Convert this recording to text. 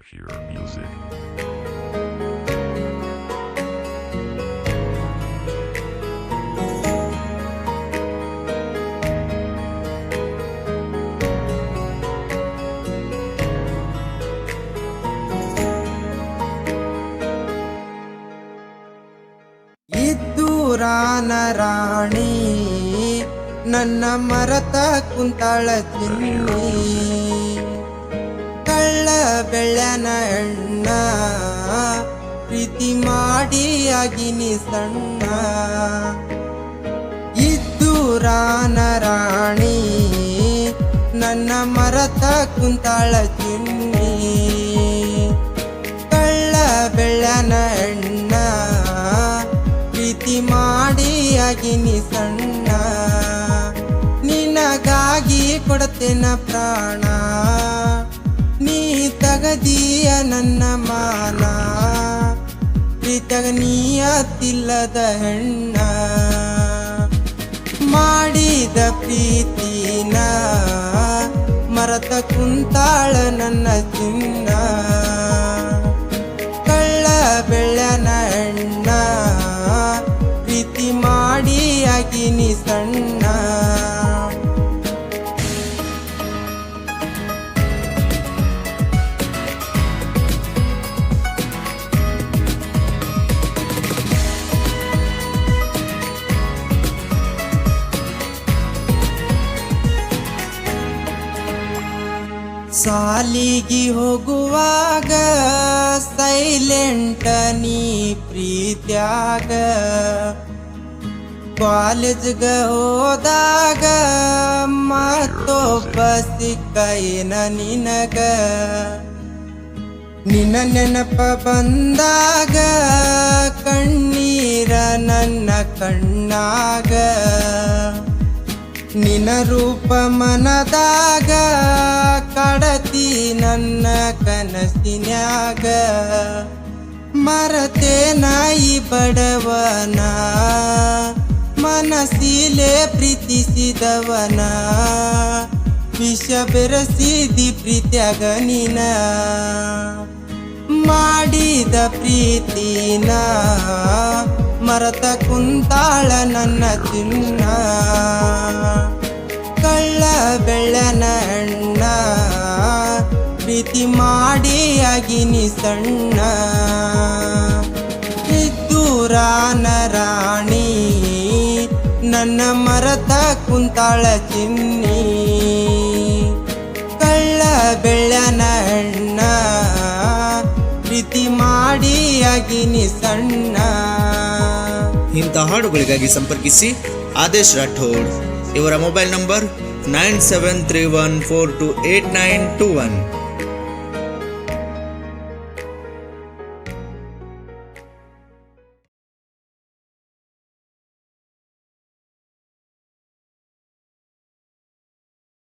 Hear music. ಇದ್ದೂರಾನ ರಾಣಿ ನನ್ನ ಮರತ ಕುಂತಾಳ ಚಿನ್ನಿ ಬೆಳ್ಳನ ಎಣ್ಣ, ಪ್ರೀತಿ ಮಾಡಿ ಆಗಿನಿ ಸಣ್ಣ. ಇದ್ದೂರಾನ ರಾಣಿ, ನನ್ನ ಮರತ ಕುಂತಾಳ ಚಿನ್ನಿ. ಕಳ್ಳ ಬೆಳ್ಳನ ಎಣ್ಣ, ಪ್ರೀತಿ ಮಾಡಿ ಆಗಿನಿ ಸಣ್ಣ. ನಿನಗಾಗಿ ಕೊಡ್ತೇನ ಪ್ರಾಣ. ತಗದೀಯ ನನ್ನ ಮಾನ. ಪ್ರೀತಗ ತಿಲ್ಲದ ಹೆಣ್ಣ. ಮಾಡಿದ ಪ್ರೀತಿನ ಮರತ ಕುಂತಾಳ ನನ್ನ ಚಿನ್ನ. ಸಾಲಿಗಿ ಹೋಗುವಾಗ ಸೈಲೆಂಟ ನೀ ಪ್ರೀತ್ಯಾಗ. ಕಾಲೇಜ್ಗ ಹೋದಾಗ ಮತ್ತೊಬ್ಬ ಸಿಕ್ಕೈನ ನಿನಗ. ನಿನ್ನ ನೆನಪ ಬಂದಾಗ ಕಣ್ಣೀರ ನನ್ನ ಕಣ್ಣಾಗ. ನಿನ್ನ ರೂಪ ಮನದಾಗ ಕಡತಿ ನನ್ನ ಕನಸಿನ್ಯಾಗ. ಮರತೆ ನಾಯಿ ಬಡವನ. ಮನಸ್ಸಿಲೆ ಪ್ರೀತಿಸಿದವನ. ವಿಷ ಬೆರಸಿದಿ ಪ್ರೀತ್ಯಾಗ ನೀನ. ಮಾಡಿದ ಪ್ರೀತಿನ ಮರತ ಕುಂತಾಳ ನನ್ನ ಚಿನ್ನ. ಕಳ್ಳ ಬೆಳ್ಳನ ಪ್ರೀತಿ ಮಾಡಿ ಅಗಿನಿ ಸಣ್ಣ. ಇದ್ದೂರಾನ ರಾಣಿ, ನನ್ನ ಮರತ ಕುಂತಾಳ ಚಿನ್ನಿ. ಕಳ್ಳ ಬೆಳ್ಳನ ಅಣ್ಣ ಪ್ರೀತಿ ಮಾಡಿ ಅಗಿನಿ ಸಣ್ಣ. ಇಂಥ ಹಾಡುಗಳಿಗಾಗಿ ಸಂಪರ್ಕಿಸಿ ಆದೇಶ್ ರಾಠೋಡ್. ಇವರ mobile number nine seven three one four two eight nine two one.